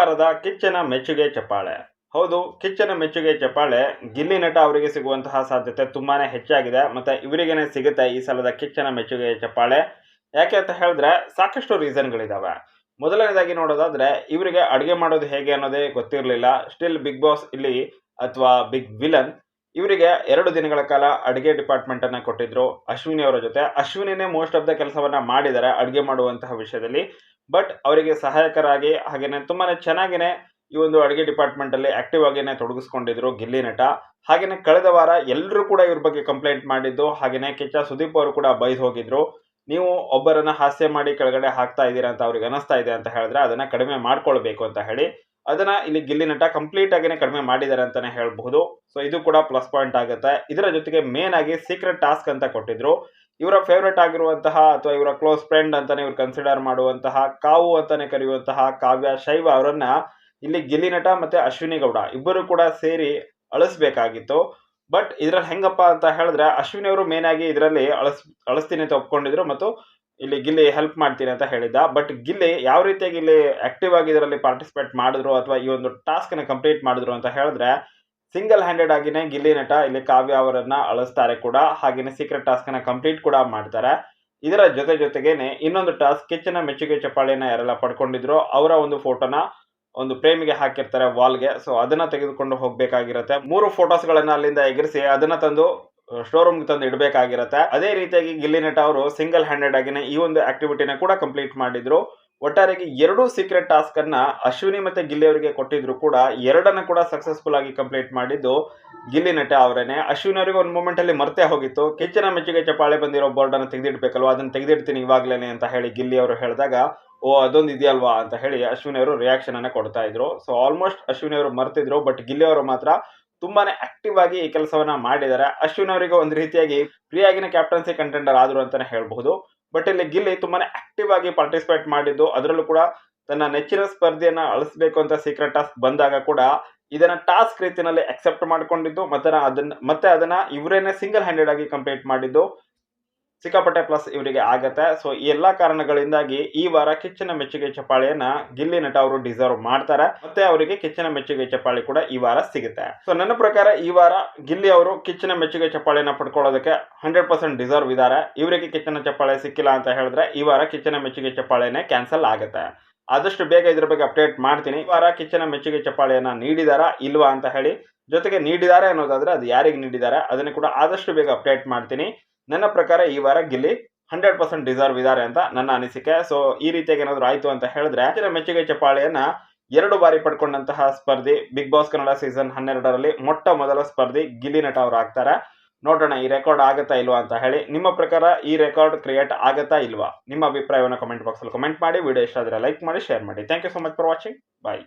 ವಾರದ ಕಿಚ್ಚನ ಮೆಚ್ಚುಗೆ ಚಪ್ಪಾಳೆ. ಹೌದು, ಕಿಚ್ಚನ ಮೆಚ್ಚುಗೆ ಚಪ್ಪಾಳೆ ಗಿಲ್ಲಿ ನಟ ಅವರಿಗೆ ಸಿಗುವಂತಹ ಸಾಧ್ಯತೆ ತುಂಬಾನೇ ಹೆಚ್ಚಾಗಿದೆ. ಮತ್ತೆ ಇವರಿಗೇನೆ ಸಿಗುತ್ತೆ ಈ ಸಲದ ಕಿಚ್ಚನ ಮೆಚ್ಚುಗೆ ಚಪ್ಪಾಳೆ. ಯಾಕೆ ಅಂತ ಹೇಳಿದ್ರೆ ಸಾಕಷ್ಟು ರೀಸನ್ಗಳಿದಾವೆ. ಮೊದಲನೇದಾಗಿ ನೋಡೋದಾದ್ರೆ ಇವರಿಗೆ ಅಡುಗೆ ಮಾಡೋದು ಹೇಗೆ ಅನ್ನೋದೇ ಗೊತ್ತಿರಲಿಲ್ಲ. ಸ್ಟಿಲ್ ಬಿಗ್ ಬಾಸ್ ಇಲ್ಲಿ ಅಥವಾ ಬಿಗ್ ವಿಲನ್ ಇವರಿಗೆ ಎರಡು ದಿನಗಳ ಕಾಲ ಅಡುಗೆ ಡಿಪಾರ್ಟ್ಮೆಂಟ್ ಅನ್ನ ಕೊಟ್ಟಿದ್ರು ಅಶ್ವಿನಿ ಅವರ ಜೊತೆ. ಅಶ್ವಿನಿನೇ ಮೋಸ್ಟ್ ಆಫ್ ದ ಕೆಲಸವನ್ನ ಮಾಡಿದ್ದಾರೆ, ಅಡುಗೆ ಮಾಡುವಂತಹ ವಿಷಯದಲ್ಲಿ. ಬಟ್ ಅವರಿಗೆ ಸಹಾಯಕರಾಗಿ ಹಾಗೇನೆ ತುಂಬಾನೇ ಚೆನ್ನಾಗಿಯೇ ಈ ಒಂದು ಅಡುಗೆ ಡಿಪಾರ್ಟ್ಮೆಂಟ್ ಅಲ್ಲಿ ಆಕ್ಟಿವ್ ಆಗಿನೇ ತೊಡಗಿಸ್ಕೊಂಡಿದ್ರು ಗಿಲ್ಲಿ ನಟ. ಹಾಗೇನೆ ಕಳೆದ ವಾರ ಎಲ್ಲರೂ ಕೂಡ ಇವ್ರ ಬಗ್ಗೆ ಕಂಪ್ಲೇಂಟ್ ಮಾಡಿದ್ದು, ಹಾಗೇನೆ ಕಿಚ್ಚ ಸುದೀಪ್ ಅವರು ಕೂಡ ಬೈದ್ ಹೋಗಿದ್ರು. ನೀವು ಒಬ್ಬರನ್ನ ಹಾಸ್ಯ ಮಾಡಿ ಕೆಳಗಡೆ ಹಾಕ್ತಾ ಇದ್ದೀರಾ ಅಂತ ಅವ್ರಿಗೆ ಅನಿಸ್ತಾ ಇದೆ ಅಂತ ಹೇಳಿದ್ರೆ ಅದನ್ನ ಕಡಿಮೆ ಮಾಡ್ಕೊಳ್ಬೇಕು ಅಂತ ಹೇಳಿ ಅದನ್ನ ಇಲ್ಲಿ ಗಿಲ್ಲಿ ನಟ ಕಂಪ್ಲೀಟ್ ಆಗಿನೇ ಕಡಿಮೆ ಮಾಡಿದ್ದಾರೆ ಅಂತಾನೆ ಹೇಳ್ಬಹುದು. ಸೊ ಇದು ಕೂಡ ಪ್ಲಸ್ ಪಾಯಿಂಟ್ ಆಗುತ್ತೆ. ಇದರ ಜೊತೆಗೆ ಮೇನ್ ಆಗಿ ಸೀಕ್ರೆಟ್ ಟಾಸ್ಕ್ ಅಂತ ಕೊಟ್ಟಿದ್ರು. ಇವರ ಫೇವ್ರೆಟ್ ಆಗಿರುವಂತಹ ಅಥವಾ ಇವರ ಕ್ಲೋಸ್ ಫ್ರೆಂಡ್ ಅಂತಾನೆ ಇವ್ರು ಕನ್ಸಿಡರ್ ಮಾಡುವಂತಹ, ಕಾವು ಅಂತಾನೆ ಕರೆಯುವಂತಹ ಕಾವ್ಯ, ಶೈವ ಅವರನ್ನ ಇಲ್ಲಿ ಗಿಲ್ಲಿ ನಟ ಮತ್ತೆ ಅಶ್ವಿನಿ ಗೌಡ ಇಬ್ಬರು ಕೂಡ ಸೇರಿ ಅಳಿಸ್ಬೇಕಾಗಿತ್ತು. ಬಟ್ ಇದ್ರಲ್ಲಿ ಹೆಂಗಪ್ಪ ಅಂತ ಹೇಳಿದ್ರೆ ಅಶ್ವಿನಿ ಅವರು ಮೇನ್ ಆಗಿ ಇದರಲ್ಲಿ ಅಳಸ್, ಅಳಸ್ತೀನಿ ಅಂತ ಒಪ್ಕೊಂಡಿದ್ರು ಮತ್ತು ಇಲ್ಲಿ ಗಿಲ್ಲಿ ಹೆಲ್ಪ್ ಮಾಡ್ತೀನಿ ಅಂತ ಹೇಳಿದ್ದ. ಬಟ್ ಗಿಲ್ಲಿ ಯಾವ ರೀತಿಯಾಗಿ ಇಲ್ಲಿ ಆಕ್ಟಿವ್ ಆಗಿ ಇದರಲ್ಲಿ ಪಾರ್ಟಿಸಿಪೇಟ್ ಮಾಡಿದ್ರು ಅಥವಾ ಈ ಒಂದು ಟಾಸ್ಕ್ನ ಕಂಪ್ಲೀಟ್ ಮಾಡಿದ್ರು ಅಂತ ಹೇಳಿದ್ರೆ ಸಿಂಗಲ್ ಹ್ಯಾಂಡೆಡ್ ಆಗಿನೇ ಗಿಲ್ಲಿ ನಟ ಇಲ್ಲಿ ಕಾವ್ಯ ಅವರನ್ನ ಅಳಿಸ್ತಾರೆ ಕೂಡ. ಹಾಗೆಯೇ ಸೀಕ್ರೆಟ್ ಟಾಸ್ಕ್ನ ಕಂಪ್ಲೀಟ್ ಕೂಡ ಮಾಡ್ತಾರೆ. ಇದರ ಜೊತೆ ಜೊತೆಗೇನೆ ಇನ್ನೊಂದು ಟಾಸ್ಕ್ ಕಿಚ್ಚನ ಮೆಚ್ಚುಗೆ ಚಪ್ಪಾಳೆನ ಯಾರೆಲ್ಲ ಪಡ್ಕೊಂಡಿದ್ರು ಅವರ ಒಂದು ಫೋಟೋನ ಒಂದು ಪ್ರೇಮಿಗೆ ಹಾಕಿರ್ತಾರೆ ವಾಲ್ಗೆ ಸೊ ಅದನ್ನ ತೆಗೆದುಕೊಂಡು ಹೋಗಬೇಕಾಗಿರುತ್ತೆ. ಮೂರು ಫೋಟೋಸ್ ಗಳನ್ನ ಅಲ್ಲಿಂದ ಎಗರಿಸಿ ಅದನ್ನ ತಂದು ಸ್ಟೋರ್ ರೂಮ್ ತಂದು ಇಡಬೇಕಾಗಿರತ್ತೆ. ಅದೇ ರೀತಿಯಾಗಿ ಗಿಲ್ಲಿ ನಟ ಅವರು ಸಿಂಗಲ್ ಹ್ಯಾಂಡೆಡ್ ಆಗಿನೇ ಈ ಒಂದು ಆಕ್ಟಿವಿಟಿನ ಕೂಡ ಕಂಪ್ಲೀಟ್ ಮಾಡಿದ್ರು. ಒಟ್ಟಾರೆಗೆ ಎರಡೂ ಸೀಕ್ರೆಟ್ ಟಾಸ್ಕ್ ಅನ್ನ ಅಶ್ವಿನಿ ಮತ್ತೆ ಗಿಲ್ಲಿ ಅವರಿಗೆ ಕೊಟ್ಟಿದ್ರು ಕೂಡ ಎರಡನ್ನ ಕೂಡ ಸಕ್ಸಸ್ಫುಲ್ ಆಗಿ ಕಂಪ್ಲೀಟ್ ಮಾಡಿದ್ದು ಗಿಲ್ಲಿ ನಟ ಅವರೇನೆ. ಅಶ್ವಿನಿ ಅವರಿಗೆ ಒಂದು ಮೂಮೆಂಟ್ ಅಲ್ಲಿ ಮರ್ತೇ ಹೋಗಿತ್ತು. ಕೆಚ್ಚಿನ ಮೆಚ್ಚುಗೆ ಚಪಾಳೆ ಬಂದಿರೋ ಬೋರ್ಡ್ ಅನ್ನು ತೆಗೆದಿಡ್ಬೇಕಲ್ವಾ? ಅದನ್ನ ತೆಗೆದಿಡ್ತೀನಿ ಇವಾಗ್ಲೇನೆ ಅಂತ ಹೇಳಿ ಗಿಲ್ಲಿ ಅವರು ಹೇಳಿದಾಗ, ಓ, ಅದೊಂದು ಇದೆಯಲ್ವಾ? ಅಂತ ಹೇಳಿ ಅಶ್ವಿನಿ ಅವರು ರಿಯಾಕ್ಷನ್ ಅನ್ನ ಕೊಡ್ತಾ ಇದ್ರು. ಸೊ ಆಲ್ಮೋಸ್ಟ್ ಅಶ್ವಿನಿ ಅವರು ಮರ್ತಿದ್ರು ಬಟ್ ಗಿಲ್ಲಿ ಅವರು ಮಾತ್ರ ತುಂಬಾನೇ ಆಕ್ಟಿವ್ ಆಗಿ ಈ ಕೆಲಸವನ್ನ ಮಾಡಿದ್ದಾರೆ. ಅಶ್ವಿನ್ ಅವರಿಗೆ ಒಂದು ರೀತಿಯಾಗಿ ಫ್ರೀ ಆಗಿನ ಕ್ಯಾಪ್ಟನ್ಸಿ ಕಂಟೆಂಡರ್ ಆದ್ರು ಅಂತಾನೆ ಹೇಳಬಹುದು. ಬಟ್ ಇಲ್ಲಿ ಗಿಲ್ಲಿ ತುಂಬಾನೇ ಆಕ್ಟಿವ್ ಆಗಿ ಪಾರ್ಟಿಸಿಪೇಟ್ ಮಾಡಿದ್ದು, ಅದರಲ್ಲೂ ಕೂಡ ತನ್ನ ನೆಚ್ಚಿನ ಸ್ಪರ್ಧೆಯನ್ನ ಅಳಿಸಬೇಕು ಅಂತ ಸೀಕ್ರೆಟ್ ಟಾಸ್ಕ್ ಬಂದಾಗ ಕೂಡ ಇದನ್ನ ಟಾಸ್ಕ್ ರೀತಿಯಲ್ಲಿ ಅಕ್ಸೆಪ್ಟ್ ಮಾಡ್ಕೊಂಡಿದ್ದು, ಮತ್ತೆ ಅದನ್ನ ಮತ್ತೆ ಅದನ್ನ ಇವರೇನೆ ಸಿಂಗಲ್ ಹ್ಯಾಂಡೆಡ್ ಆಗಿ ಕಂಪ್ಲೀಟ್ ಮಾಡಿದ್ದು. ಸಿಕ್ಕಾಪಟ್ಟೆ ಪ್ಲಸ್ ಇವರಿಗೆ ಆಗತ್ತೆ. ಸೊ ಈ ಎಲ್ಲ ಕಾರಣಗಳಿಂದಾಗಿ ಈ ವಾರ ಕಿಚ್ಚಿನ ಮೆಚ್ಚುಗೆ ಚಪಾಳಿಯನ್ನ ಗಿಲ್ಲಿ ನಟ ಅವರು ಡಿಸರ್ವ್ ಮಾಡ್ತಾರೆ. ಮತ್ತೆ ಅವರಿಗೆ ಕಿಚ್ಚಿನ ಮೆಚ್ಚುಗೆ ಚಪಾಳಿ ಕೂಡ ಈ ವಾರ ಸಿಗುತ್ತೆ. ಸೊ ನನ್ನ ಪ್ರಕಾರ ಈ ವಾರ ಗಿಲ್ಲಿ ಅವರು ಕಿಚ್ಚಿನ ಮೆಚ್ಚುಗೆ ಚಪಾಳಿಯನ್ನ ಪಡ್ಕೊಳ್ಳೋದಕ್ಕೆ ಹಂಡ್ರೆಡ್ ಪರ್ಸೆಂಟ್ ಡಿಸರ್ವ್ ಇದ್ದಾರೆ. ಇವರಿಗೆ ಕಿಚ್ಚನ ಚಪ್ಪಾಳೆ ಸಿಕ್ಕಿಲ್ಲ ಅಂತ ಹೇಳಿದ್ರೆ ಈ ವಾರ ಕಿಚ್ಚನ ಮೆಚ್ಚುಗೆ ಚಪ್ಪಾಳೆನೇ ಕ್ಯಾನ್ಸಲ್ ಆಗುತ್ತೆ. ಆದಷ್ಟು ಬೇಗ ಇದ್ರ ಬಗ್ಗೆ ಅಪ್ಡೇಟ್ ಮಾಡ್ತೀನಿ. ಈ ವಾರ ಕಿಚ್ಚನ ಮೆಚ್ಚುಗೆ ಚಪ್ಪಾಳೆಯನ್ನ ನೀಡಿದಾರಾ ಇಲ್ವಾ ಅಂತ ಹೇಳಿ ಜೊತೆಗೆ ನೀಡಿದ್ದಾರೆ ಅನ್ನೋದಾದ್ರೆ ಅದು ಯಾರಿಗೆ ನೀಡಿದ್ದಾರೆ ಅದನ್ನು ಕೂಡ ಆದಷ್ಟು ಬೇಗ ಅಪ್ಡೇಟ್ ಮಾಡ್ತೀನಿ. ನನ್ನ ಪ್ರಕಾರ ಈ ವಾರ ಗಿಲ್ಲಿ ಹಂಡ್ರೆಡ್ ಪರ್ಸೆಂಟ್ ಡಿಸರ್ವ್ ಇದ್ದಾರೆ ಅಂತ ನನ್ನ ಅನಿಸಿಕೆ. ಸೊ ಈ ರೀತಿಯಾಗಿ ಏನಾದ್ರು ಆಯ್ತು ಅಂತ ಹೇಳಿದ್ರೆ ಕಿಚ್ಚನ ಮೆಚ್ಚುಗೆ ಚಪಾಳಿಯನ್ನ ಎರಡು ಬಾರಿ ಪಡ್ಕೊಂಡಂತಹ ಸ್ಪರ್ಧಿ ಬಿಗ್ ಬಾಸ್ ಕನ್ನಡ ಸೀಸನ್ ಹನ್ನೆರಡರಲ್ಲಿ ಮೊಟ್ಟ ಮೊದಲ ಸ್ಪರ್ಧಿ ಗಿಲ್ಲಿ ನಟ ಅವರು ಆಗ್ತಾರೆ. ನೋಡೋಣ, ಈ ರೆಕಾರ್ಡ್ ಆಗತ್ತಾ ಇಲ್ವಾ ಅಂತ ಹೇಳಿ. ನಿಮ್ಮ ಪ್ರಕಾರ ಈ ರೆಕಾರ್ಡ್ ಕ್ರಿಯೇಟ್ ಆಗತ್ತಾ ಇಲ್ವಾ? ನಿಮ್ಮ ಅಭಿಪ್ರಾಯವನ್ನು ಕಮೆಂಟ್ ಬಾಕ್ಸ್ ಅಲ್ಲಿ ಕಮೆಂಟ್ ಮಾಡಿ. ವಿಡಿಯೋ ಇಷ್ಟ ಆದರೆ ಲೈಕ್ ಮಾಡಿ ಶೇರ್ ಮಾಡಿ. Thank you so much for watching bye